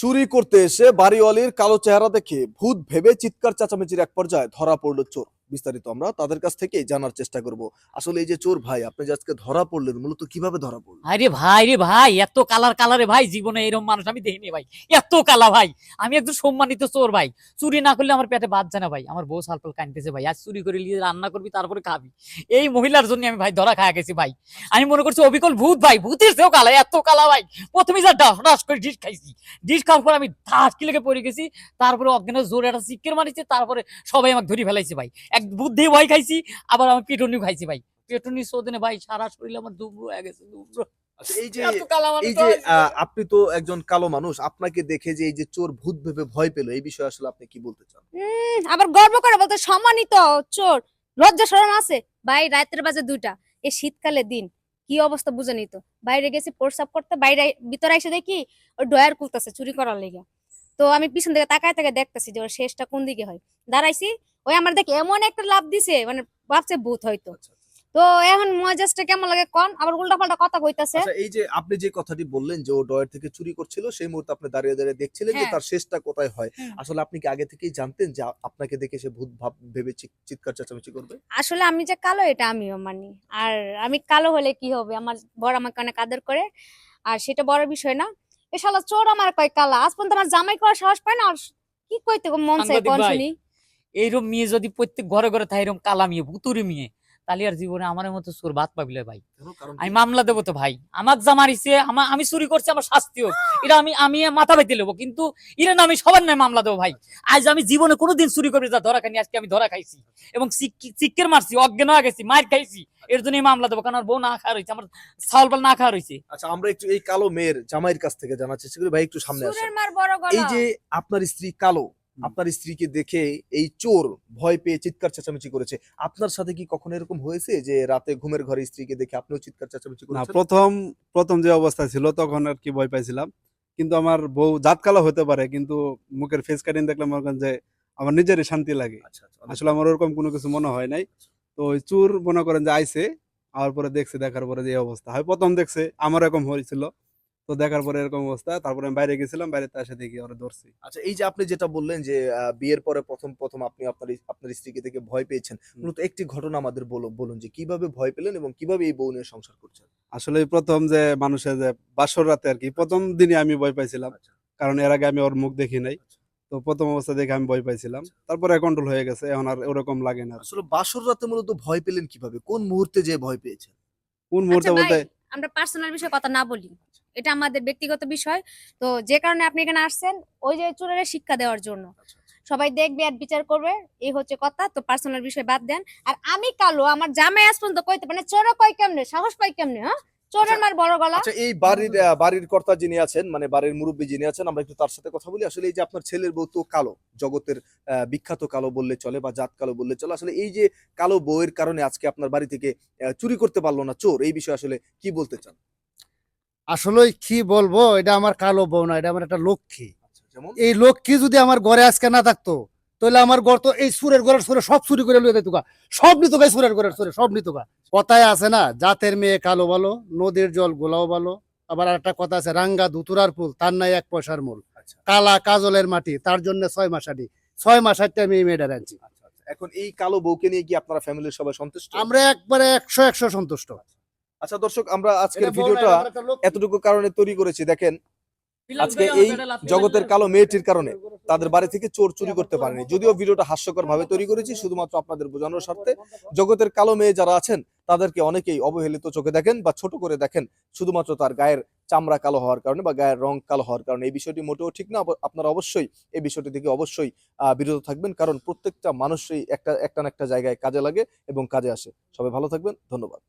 চুরি করতে এসে বাড়িওয়ালির কালো চেহারা দেখে ভূত ভেবে চিৎকার চেঁচামেচির এক পর্যায়ে ধরা পড়ল চোর। বিস্তারিত আমরা তাদের কাছ থেকে জানার চেষ্টা করব। আসলে এই যে চোর ভাই, আপনি যে আজকে ধরা পড়লেন, মূলত কীভাবে ধরা পড়লেন? আরে ভাই, রে ভাই, এত কালার কালারে ভাই জীবনে এরকম মানুষ আমি দেখিনি ভাই। এত কালা ভাই, আমি একজন সম্মানিত চোর ভাই। চুরি না করলে আমার পেটে বাদ যায় না ভাই, আমার বউ সালপাল কানতেছে ভাই। আজ চুরি করে নিয়ে রান্না করবি, তারপরে খাবি। এই মহিলার জন্য আমি ভাই ধরা খাওয়া গেছি ভাই। আমি মনে করছি অবিকল ভূত ভাই, ভূতের চেয়েও কালা, এত কালা ভাই। প্রথমে যা ডাস করে ডিশ খাইছি। ডিশ খাওয়ার পর আমি ধাস কি লেগে পড়ে গেছি, তারপরে অজ্ঞানের জোরে একটা চিকের মারিছে, তারপরে সবাই আমাকে ধরে ফেলাইছে ভাই। এক বুদ্ধি ভয় খাইছি আবার আমি পিটুনিও খাইছি ভাই। পেটুনি সোদিনে ভাই সারা শরীর আমার দুবড়ো হয়ে গেছে দুবড়ো আচ্ছা এই যে এত কালা মানুষ এই যে আপনি তো একজন কালো মানুষ আপনাকে দেখে যে এই যে চোর ভূত ভেবে ভয় পেল এই বিষয়ে আসলে আপনি কি বলতে চান? আবার গর্ব করে বলতে সম্মানিত চোর লজ্জা শরম আছে? ভাই রাতের বাজে দুইটা এই শীতকালে দিন কি অবস্থা বুঝে নিত? বাইরে গেছি প্রসাব করতে বাইরে ভিতরে এসে দেখি ওই ডয়ার খুলতেছে চুরি করার লেগে। তো আমি পিছন থেকে তাকায় তাকায় দেখতেছি যে ওর শেষটা কোন দিকে হয়। দাঁড়াইছি ওই আমার দেখে এমন একটা লাভ দিছে মানে ভাবছে ভূত হয়তো। আচ্ছা, আচ্ছা। তো এখন মজাজটা কেমন লাগে কন? আবার উল্টা পাল্টা কথা কইতাছে। আচ্ছা এই যে আপনি যে কথাটি বললেন যে ও ডয়ার থেকে চুরি করছিল সেই মুহূর্তে আপনি দাঁড়িয়ে দাঁড়িয়ে দেখছিলেন যে হ্যাঁ। তার শেষটা কোথায় হয়। আসলে আপনি কি আগে থেকেই জানতেন যে আপনাকে দেখে সে ভূত ভাব ভেবে চিৎকার চেঁচামেচি করবে? আসলে আমি যে কালো এটা আমিও মানি। আর আমি কালো হলে কি হবে? আমার বড় আমাকে অনেক আদর করে। আর সেটা বড় বিষয় না। এ শালা চোর আমার কয় কালা। আজ পর্যন্ত আমার জামাই করার সাহস পায় না। আর কি কইতে মন চাই কোন শুনি? এইরকম মেয়ে যদি প্রত্যেক ঘরে ঘরে থাকে এরকম কালা মেয়ে ভুতুরি মেয়ে তাহলে আর জীবনে আমার মতো চোর বাদ পাবিলে ভাই। আমি মামলা দেবো তো ভাই। আমার যা মারিছে আমার আমি চুরি করছি আমার শাস্তি হোক। এটা আমি আমি মাথা বেঁধে নেব কিন্তু এরা না আমি সবার নয় মামলা দেবো ভাই। আজ আমি জীবনে কোনোদিন চুরি করবি যা ধরা খাইনি আজকে আমি ধরা খাইছি। এবং চিক্কের মারছি অজ্ঞান হয়ে গেছি মার খাইছি এর জন্যই মামলা দেবো কারণ আমার বউ না খাওয়া রয়েছে আমার চাউল পাল না খাওয়া রয়েছে। আচ্ছা আমরা একটু এই কালো মেয়ের জামাইয়ের কাছ থেকে জানার চেষ্টা করি ভাই একটু সামনে আসেন। চোরের মার বড় এই যে আপনার স্ত্রী কালো আপনার স্ত্রীকে দেখে এই চোর ভয় পেয়ে চিৎকার চেঁচামেচি করেছে। আপনার সাথে কি কখনো এরকম হয়েছে যে রাতে ঘুমের ঘরে স্ত্রীকে দেখে আপনিও চিৎকার চেঁচামেচি করেছেন? প্রথম প্রথম যে অবস্থা ছিল তখন আর কি ভয় পাইছিলাম। কিন্তু আমার বউ জাত কালো হতে পারে কিন্তু মুখের ফেস কাটিং দেখলে মনে করেন যে আমার নিজেরই শান্তি লাগে। আচ্ছা আচ্ছা আসলে আমার ওরকম কোনো কিছু মনে হয় নাই। তো ওই চুর মনে করেন যে আইছে আবার পরে দেখছে দেখার পরে যে অবস্থা হয়। প্রথম দেখছে আমার এরকম হয়েছিল। তো দেখার পরে এরকম অবস্থা। তারপরে আমি বাইরে গেছিলাম বাইরে তার সাথে গিয়ে ওরা ধরছি। আচ্ছা এই যে আপনি যেটা বললেন যে বিয়ের পরে প্রথম প্রথম আপনি আপনার আপনার স্ত্রীকে দেখে ভয় পেয়েছেন মূলত একটি ঘটনা আমাদের বলো- বলুন যে কীভাবে ভয় পেলেন এবং কীভাবে এই বউ নিয়ে সংসার করছেন? আসলে প্রথম যে মানুষের যে বাসর রাতে আর কি প্রথম দিনে আমি ভয় পাইছিলাম। আচ্ছা। কারণ এর আগে আমি ওর মুখ দেখি নাই। তো প্রথম অবস্থা দেখে আমি ভয় পাইছিলাম। তারপরে কন্ট্রোল হয়ে গেছে এখন আর ওরকম লাগে না আসলে বাসর রাতে মূলত ভয় পেলেন কীভাবে? কোন মুহূর্তে যে ভয় পেয়েছেন? কোন মুহূর্তে আচ্ছা বলতে আমরা পার্সোনাল বিষয়ে কথা না বলি। এটা আমাদের ব্যক্তিগত বিষয়। তো যে কারণে আপনি এখানে আসছেন ওই যে চোরের শিক্ষা দেওয়ার জন্য। আচ্ছা, সবাই দেখবে আর বিচার করবে এই হচ্ছে কথা। তো পার্সোনাল বিষয় বাদ দেন। আর আমি কালো আমার জামাই আজ পর্যন্ত কইতে মানে চোরও কয় কেমনে সাহস পাই কেমনে হ্যাঁ? চোরের আচ্ছা, মার বড় গলা। আচ্ছা এই বাড়ির বাড়ির কর্তা যিনি আছেন মানে বাড়ির মুরব্বী যিনি আছেন আমরা একটু তার সাথে কথা বলি। আসলে এই যে আপনার ছেলের বউ তো কালো জগতের বিখ্যাত কালো বললে চলে বা জাত কালো বললে চলে আসলে এই যে কালো বউয়ের কারণে আজকে আপনার বাড়ি থেকে চুরি করতে পারল না চোর এই বিষয়ে আসলে কি বলতে চান? আসলে কি বলব এটা আমার কালো বউ না এটা আমার একটা লক্ষ্মী। আচ্ছা, এই লক্ষ্মী যদি আমার ঘরে আজকে না থাকতো তাহলে আমার ঘর তো এই সুরের ঘরের সুরে সব চুরি করে লুয়ে দিত সব নিত গা সুরের ঘরের সুরে সব নিত গা কথায় আছে না জাতের মেয়ে কালো ভালো নদীর জল গোলাও ভালো। আবার একটা কথা আছে রাঙ্গা ধুতুরার ফুল তার নাই এক পয়সার মূল। আচ্ছা। কালা কাজলের মাটি তার জন্য ছয় মাস আনি। ছয় মাস আটটা আমি এই মেয়েটা আনছি। আচ্ছা। এখন এই কালো বউকে নিয়ে কি আপনারা ফ্যামিলির সবাই সন্তুষ্ট? আমরা একবারে একশো একশো সন্তুষ্ট। আচ্ছা দর্শক আমরা আজকের ভিডিওটা। এতটুকু কারণে তৈরি করেছি। দেখেন আজকে এই জগতের কালো মেয়েটির কারণে তাদের বাড়ি থেকে চোর চুরি করতে পারেনি। যদিও ভিডিওটা হাস্যকর ভাবে তৈরি করেছি শুধুমাত্র আপনাদের বোঝানোর স্বার্থে। জগতের কালো মেয়ে যারা আছেন তাদেরকে অনেকেই অবহেলিত চোখে দেখেন বা ছোট করে দেখেন শুধুমাত্র তার গায়ের চামড়া কালো হওয়ার কারণে বা গায়ের রং কালো হওয়ার কারণে। এই বিষয়টি মোটেও ঠিক না। আপনারা অবশ্যই এই বিষয়টি থেকে অবশ্যই আহ, বিরত থাকবেন কারণ প্রত্যেকটা মানুষই একটা একটা না একটা জায়গায় কাজে লাগে এবং কাজে আসে। সবাই ভালো থাকবেন। ধন্যবাদ।